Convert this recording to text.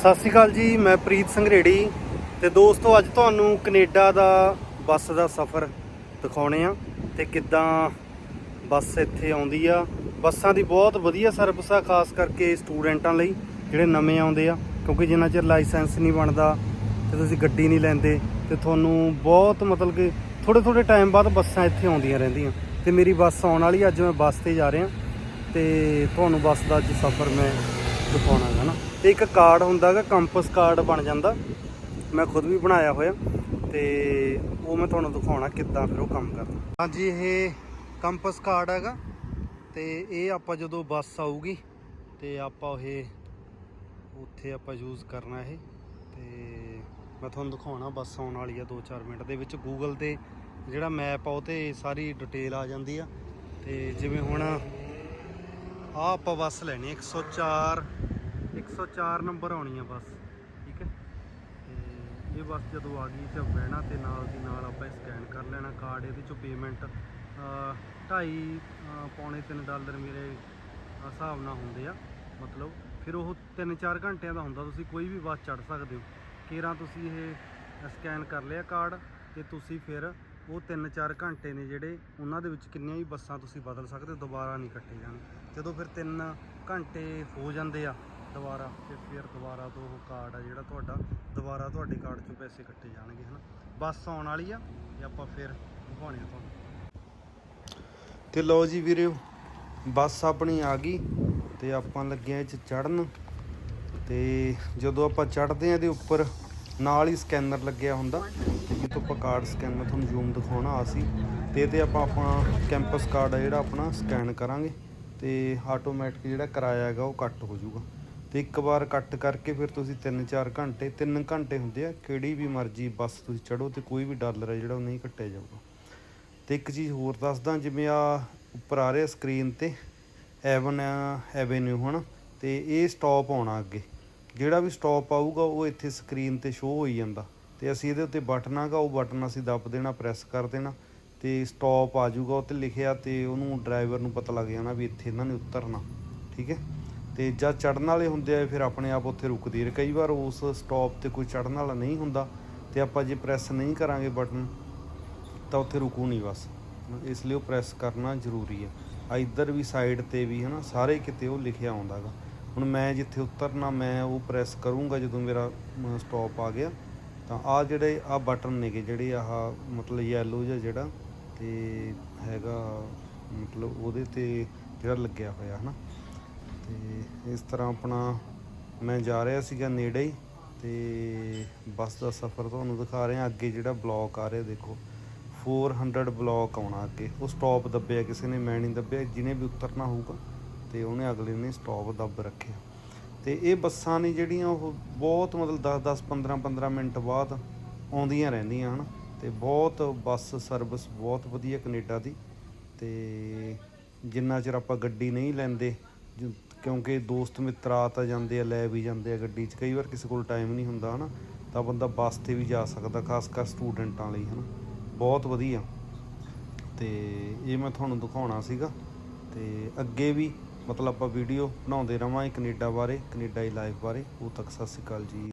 ਸਤਿ ਸ਼੍ਰੀ ਅਕਾਲ ਜੀ, ਮੈਂ ਪ੍ਰੀਤ ਸਿੰਘ ਰੇੜੀ ਤੇ ਦੋਸਤੋ ਅੱਜ ਤੁਹਾਨੂੰ ਕੈਨੇਡਾ ਦਾ ਬੱਸ ਦਾ ਸਫ਼ਰ ਦਿਖਾਉਣੇ ਆ ਤੇ ਕਿੱਦਾਂ ਬੱਸ ਇੱਥੇ ਆਉਂਦੀ ਆ। ਬੱਸਾਂ ਦੀ ਬਹੁਤ ਵਧੀਆ ਸਰਵਿਸ ਆ, ਖਾਸ ਕਰਕੇ ਸਟੂਡੈਂਟਾਂ ਲਈ ਜਿਹੜੇ ਨਵੇਂ ਆਉਂਦੇ ਆ, ਕਿਉਂਕਿ ਜਿੰਨਾ ਚਿਰ ਲਾਇਸੈਂਸ ਨਹੀਂ ਬਣਦਾ ਤੇ ਤੁਸੀਂ ਗੱਡੀ ਨਹੀਂ ਲੈਂਦੇ ਤੇ ਤੁਹਾਨੂੰ ਬਹੁਤ ਮਤਲਬ ਕਿ ਥੋੜੇ ਥੋੜੇ ਟਾਈਮ ਬਾਅਦ ਬੱਸਾਂ ਇੱਥੇ ਆਉਂਦੀਆਂ ਰਹਿੰਦੀਆਂ। ਤੇ ਮੇਰੀ ਬੱਸ ਆਉਣ ਵਾਲੀ ਅੱਜ ਮੈਂ ਬੱਸ ਤੇ ਜਾ ਰਿਹਾ ਤੇ ਤੁਹਾਨੂੰ ਬੱਸ ਦਾ ਅੱਜ ਸਫ਼ਰ ਮੈਂ ਦਿਖਾਉਣਾ ਹੈ ਨਾ। ਤੇ ਇੱਕ ਕਾਰਡ ਹੁੰਦਾ ਹੈਗਾ, ਕੰਪਸ ਕਾਰਡ ਬਣ ਜਾਂਦਾ। ਮੈਂ ਖੁਦ ਵੀ ਬਣਾਇਆ ਹੋਇਆ। ਤੇ ਉਹ ਮੈਂ ਤੁਹਾਨੂੰ ਦਿਖਾਉਣਾ ਕਿੱਦਾਂ ਫਿਰ ਉਹ ਕੰਮ ਕਰਦਾ ਹਾਂਜੀ, ਇਹ ਕੰਪਸ ਕਾਰਡ ਹੈਗਾ। ਤੇ ਇਹ ਆਪਾਂ ਜਦੋਂ ਬੱਸ ਆਊਗੀ, ਤੇ ਆਪਾਂ ਇਹ ਉੱਥੇ ਆਪਾਂ ਯੂਜ਼ ਕਰਨਾ ਇਹ। ਤੇ ਮੈਂ ਤੁਹਾਨੂੰ ਦਿਖਾਉਣਾ ਬੱਸ ਆਉਣ ਵਾਲੀ ਆ 2-4 ਮਿੰਟ ਦੇ ਵਿੱਚ। ਗੂਗਲ ਤੇ ਜਿਹੜਾ ਮੈਪ ਆ, ਉਹ ਤੇ ਸਾਰੀ ਡਿਟੇਲ ਆ ਜਾਂਦੀ ਆ। ਤੇ ਜਿਵੇਂ ਹੁਣ ਆ ਆਪਾਂ ਬੱਸ ਲੈਣੀ ਆ 104 104 ਨੰਬਰ ਆਉਣੀ ਆ ਬੱਸ, ਠੀਕ ਹੈ? ਤੇ ਇਹ ਬੱਸ ਜਦੋਂ ਆ ਗਈ ਤੇ ਬਹਿਣਾ ਤੇ ਨਾਲ ਦੀ ਨਾਲ ਆਪਾਂ ਸਕੈਨ ਕਰ ਲੈਣਾ ਕਾਰਡ ਇਹਦੇ ਚੋਂ ਪੇਮੈਂਟ 2.5 ਪੌਣੇ 3 ਡਾਲਰ ਮੇਰੇ ਹਿਸਾਬ ਨਾਲ ਹੁੰਦੇ ਆ, ਮਤਲਬ। ਫਿਰ ਉਹ 3-4 ਘੰਟਿਆਂ ਦਾ ਹੁੰਦਾ, ਤੁਸੀਂ ਕੋਈ ਵੀ ਬੱਸ ਚੜ ਸਕਦੇ ਹੋ। ਕੇਰਾਂ ਤੁਸੀਂ ਇਹ ਸਕੈਨ ਕਰ ਲਿਆ ਕਾਰਡ ਤੇ ਤੁਸੀਂ ਫਿਰ ਉਹ 3-4 ਘੰਟੇ ਨੇ ਜਿਹੜੇ ਉਹਨਾਂ ਦੇ ਵਿੱਚ ਕਿੰਨੀਆਂ ਵੀ ਬੱਸਾਂ ਤੁਸੀਂ ਬਦਲ ਸਕਦੇ ਹੋ, ਦੁਬਾਰਾ ਨਹੀਂ ਕੱਟੇ ਜਾਣ। ਜਦੋਂ ਫਿਰ 3 ਘੰਟੇ ਹੋ ਜਾਂਦੇ ਆ ਦੁਬਾਰਾ ਤੇ ਫਿਰ ਦੁਬਾਰਾ ਤੋਂ ਉਹ ਕਾਰਡ ਆ ਜਿਹੜਾ ਤੁਹਾਡਾ, ਦੁਬਾਰਾ ਤੁਹਾਡੇ ਕਾਰਡ 'ਚੋਂ ਪੈਸੇ ਕੱਟੇ ਜਾਣਗੇ, ਹਨਾ? ਬੱਸ ਆਉਣ ਵਾਲੀ ਆ ਤੇ ਆਪਾਂ ਫਿਰ ਦਿਖਾਉਣੇ ਆ ਤੁਹਾਨੂੰ। ਤੇ ਲਓ ਜੀ ਵੀਰੇ, ਬੱਸ ਆਪਣੀ ਆ ਗਈ ਤੇ ਆਪਾਂ ਲੱਗੇ ਆ ਇਹ 'ਚ ਚੜਨ ਤੇ ਜਦੋਂ ਆਪਾਂ ਚੜਦੇ ਆ ਇਹਦੇ ਉੱਪਰ, ਨਾਲ ਹੀ ਸਕੈਨਰ ਲੱਗਿਆ ਹੁੰਦਾ। ਜਿੱਥੋਂ ਆਪਾਂ ਕਾਰਡ ਸਕੈਨਰ ਤੁਹਾਨੂੰ ਜ਼ੂਮ ਦਿਖਾਉਣਾ ਆ ਸੀ। ਤੇ ਇਹਦੇ ਆਪਾਂ ਆਪਣਾ ਕੈਂਪਸ ਕਾਰਡ ਆ ਜਿਹੜਾ ਆਪਣਾ ਸਕੈਨ ਕਰਾਂਗੇ। ਤੇ ਆਟੋਮੈਟਿਕ ਜਿਹੜਾ ਕਿਰਾਇਆ ਹੈਗਾ ਉਹ ਕੱਟ ਹੋ ਜਾਊਗਾ। ਤੇ ਇੱਕ ਵਾਰ ਕੱਟ ਕਰਕੇ ਫਿਰ ਤੁਸੀਂ 3-4 ਘੰਟੇ 3 ਘੰਟੇ ਹੁੰਦੇ ਆ, ਕਿਹੜੀ ਵੀ ਮਰਜ਼ੀ ਬੱਸ ਤੁਸੀਂ ਚੜੋ ਤੇ ਕੋਈ ਵੀ ਡਾਲਰ ਹੈ ਜਿਹੜਾ ਉਹ ਨਹੀਂ ਕੱਟਿਆ ਜਾਊਗਾ। ਤੇ ਇੱਕ ਚੀਜ਼ ਹੋਰ ਦੱਸਦਾ, ਜਿਵੇਂ ਆ ਉੱਪਰ ਆ ਰਿਹਾ ਸਕਰੀਨ ਤੇ, ਐਵਨ ਐਵੇਨਿਊ, ਹਨਾ? ਤੇ ਇਹ ਸਟਾਪ ਆਉਣਾ ਅੱਗੇ। ਜਿਹੜਾ ਵੀ ਸਟਾਪ ਆਊਗਾ, ਉਹ ਇੱਥੇ ਸਕਰੀਨ ਤੇ ਸ਼ੋ ਹੋਈ ਜਾਂਦਾ। ਤੇ ਅਸੀਂ ਇਹਦੇ ਉੱਤੇ ਬਟਨ ਆਗਾ, ਉਹ ਬਟਨ ਅਸੀਂ ਦੱਬ ਦੇਣਾ, ਪ੍ਰੈਸ ਕਰ ਦੇਣਾ। ਤੇ ਸਟਾਪ ਆ ਜਾਊਗਾ ਉੱਤੇ ਲਿਖਿਆ ਤੇ ਉਹਨੂੰ ਡਰਾਈਵਰ ਨੂੰ ਪਤਾ ਲੱਗ ਜਾਣਾ ਵੀ ਇੱਥੇ ਇਹਨਾਂ ਨੇ ਉਤਰਨਾ, ਠੀਕ ਹੈ? ਤੇ ਜਦ ਚੜਨ ਵਾਲੇ ਹੁੰਦੇ ਆ ਫਿਰ ਆਪਣੇ ਆਪ ਉੱਥੇ ਰੁਕਦੀ ਰਹੇ ਕਈ ਵਾਰ ਉਸ ਸਟਾਪ ਤੇ ਕੋਈ ਚੜਨ ਵਾਲਾ ਨਹੀਂ ਹੁੰਦਾ ਤੇ ਆਪਾਂ ਜੇ ਪ੍ਰੈਸ ਨਹੀਂ ਕਰਾਂਗੇ ਬਟਨ ਤਾਂ ਉੱਥੇ ਰੁਕੂ ਨਹੀਂ ਬਸ। ਇਸ ਲਈ ਉਹ ਪ੍ਰੈਸ ਕਰਨਾ ਜ਼ਰੂਰੀ ਹੈ ਆ ਇੱਧਰ ਵੀ ਸਾਈਡ ਤੇ ਵੀ ਹਨਾ, ਸਾਰੇ ਕਿਤੇ ਉਹ ਲਿਖਿਆ ਆਉਂਦਾਗਾ ਹੁਣ ਮੈਂ ਜਿੱਥੇ ਉਤਰਨਾ, ਮੈਂ ਉਹ ਪ੍ਰੈਸ ਕਰੂੰਗਾ ਜਦੋਂ ਮੇਰਾ ਸਟਾਪ ਆ ਗਿਆ, ਤਾਂ ਆ ਜਿਹੜੇ, ਆ ਬਟਨ ਨੇਗੇ ਜਿਹੜੇ ਆਹ ਮਤਲਬ ਯੈਲੋ ਜਿਹਾ ਜਿਹੜਾ ਤੇ ਹੈਗਾ, ਮਤਲਬ ਉਹਦੇ ਤੇ ਜਿਹੜਾ ਲੱਗਿਆ ਹੋਇਆ ਹਨਾ। ਤੇ ਇਸ ਤਰ੍ਹਾਂ ਆਪਣਾ ਮੈਂ ਜਾ ਰਿਹਾ ਸੀਗਾ ਨੇੜੇ ਹੀ ਤੇ ਬੱਸ ਦਾ ਸਫ਼ਰ ਤੁਹਾਨੂੰ ਦਿਖਾ ਰਿਹਾ, ਅੱਗੇ ਜਿਹੜਾ ਬਲੌਕ ਆ ਰਿਹਾ ਦੇਖੋ। 400 ਬਲੌਕ ਆਉਣਾ ਅੱਗੇ। ਉਹ ਸਟਾਪ ਦੱਬਿਆ ਕਿਸੇ ਨੇ, ਮੈਂ ਨਹੀਂ ਦੱਬਿਆ, ਜਿਹਨੇ ਵੀ ਉਤਰਨਾ ਹੋਊਗਾ ਤੇ ਉਹਨੇ ਅਗਲੇ ਨੇ ਸਟਾਪ ਦੱਬ ਰੱਖਿਆ। ਤੇ ਇਹ ਬੱਸਾਂ ਨੇ ਜਿਹੜੀਆਂ ਉਹ ਬਹੁਤ ਮਤਲਬ 10 10 15 15 ਮਿੰਟ ਬਾਅਦ ਆਉਂਦੀਆਂ ਰਹਿੰਦੀਆਂ ਹਨ ਤੇ ਬਹੁਤ ਬੱਸ ਸਰਵਿਸ ਬਹੁਤ ਵਧੀਆ ਕੈਨੇਡਾ ਦੀ ਤੇ ਜਿੰਨਾ ਚਿਰ ਆਪਾਂ ਗੱਡੀ ਨਹੀਂ ਲੈਂਦੇ ਜ- ਕਿਉਂਕਿ ਦੋਸਤ ਮਿੱਤਰ ਆ ਤਾਂ ਜਾਂਦੇ ਆ, ਲੈ ਵੀ ਜਾਂਦੇ ਆ ਗੱਡੀ 'ਚ। ਕਈ ਵਾਰ ਕਿਸੇ ਕੋਲ ਟਾਈਮ ਨਹੀਂ ਹੁੰਦਾ, ਹਨਾ। ਤਾਂ ਬੰਦਾ ਬੱਸ ਤੇ ਵੀ ਜਾ ਸਕਦਾ, ਖਾਸ ਕਰ ਸਟੂਡੈਂਟਾਂ ਲਈ ਹਨਾ। ਬਹੁਤ ਵਧੀਆ। ਤੇ ਇਹ ਮੈਂ ਤੁਹਾਨੂੰ ਦਿਖਾਉਣਾ ਸੀਗਾ। ਤੇ ਅੱਗੇ ਵੀ ਮਤਲਬ ਆਪਾਂ ਵੀਡੀਓ ਬਣਾਉਂਦੇ ਰਵਾਂਗੇ ਕੈਨੇਡਾ ਬਾਰੇ, ਕੈਨੇਡਾ ਦੀ ਲਾਈਫ ਬਾਰੇ। ਉਹ ਤੱਕ ਸਤਿ ਸ਼੍ਰੀ ਅਕਾਲ ਜੀ।